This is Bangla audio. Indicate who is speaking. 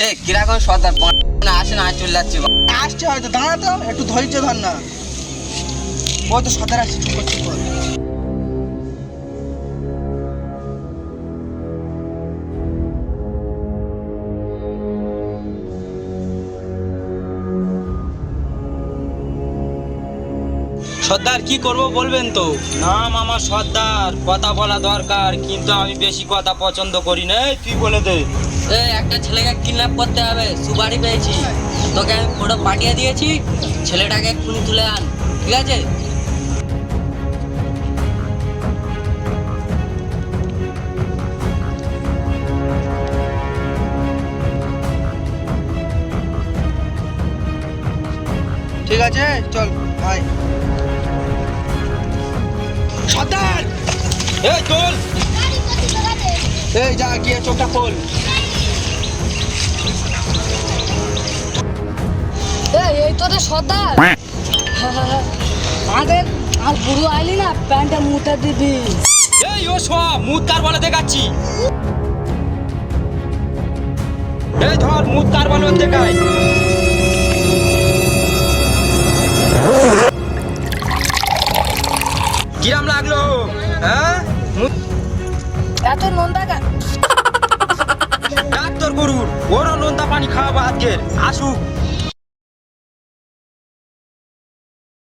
Speaker 1: এ, কীরকম সর্দার না, আসে না চলে যাচ্ছে।
Speaker 2: আসছে হয়তো, দাঁড়া তো, একটু ধৈর্য ধর না। ওই তো সদার আসছে চুপ চুপ
Speaker 3: সর্দার কি করব বলবেন তো? নাম আমার সর্দার কথা বলা দরকার কিন্তু আমি বেশি কথা পছন্দ করি না। তুই বলে দে?
Speaker 1: এ একটা ছেলেকে কিডন্যাপ করতে হবে সুপারি পেয়েছি। তোকে আমি ফটো পাঠিয়ে দিয়েছি ছেলেটাকে এক্ষুনি তুলে আন ঠিক আছে?
Speaker 2: ঠিক আছে চল ভাই সর্দার
Speaker 3: এই তোল
Speaker 2: এই যা গিয়ে চোখটা খোল।
Speaker 4: এই এই তো সর্দার আমাদের আর বুড়ো আইলি না প্যান্টে মুতে দিবি।
Speaker 3: এই ও সব মুদ কার বলে দেখাচ্ছি। এই ধর মুদ কার বলে দেখাই কিরাম লাগল? হ্যাঁ?
Speaker 4: এত নন্দা কেন?
Speaker 3: ডাক্তার গরুর ওরও নোনতা পানি খাওয়াবো আজকের। আসুক।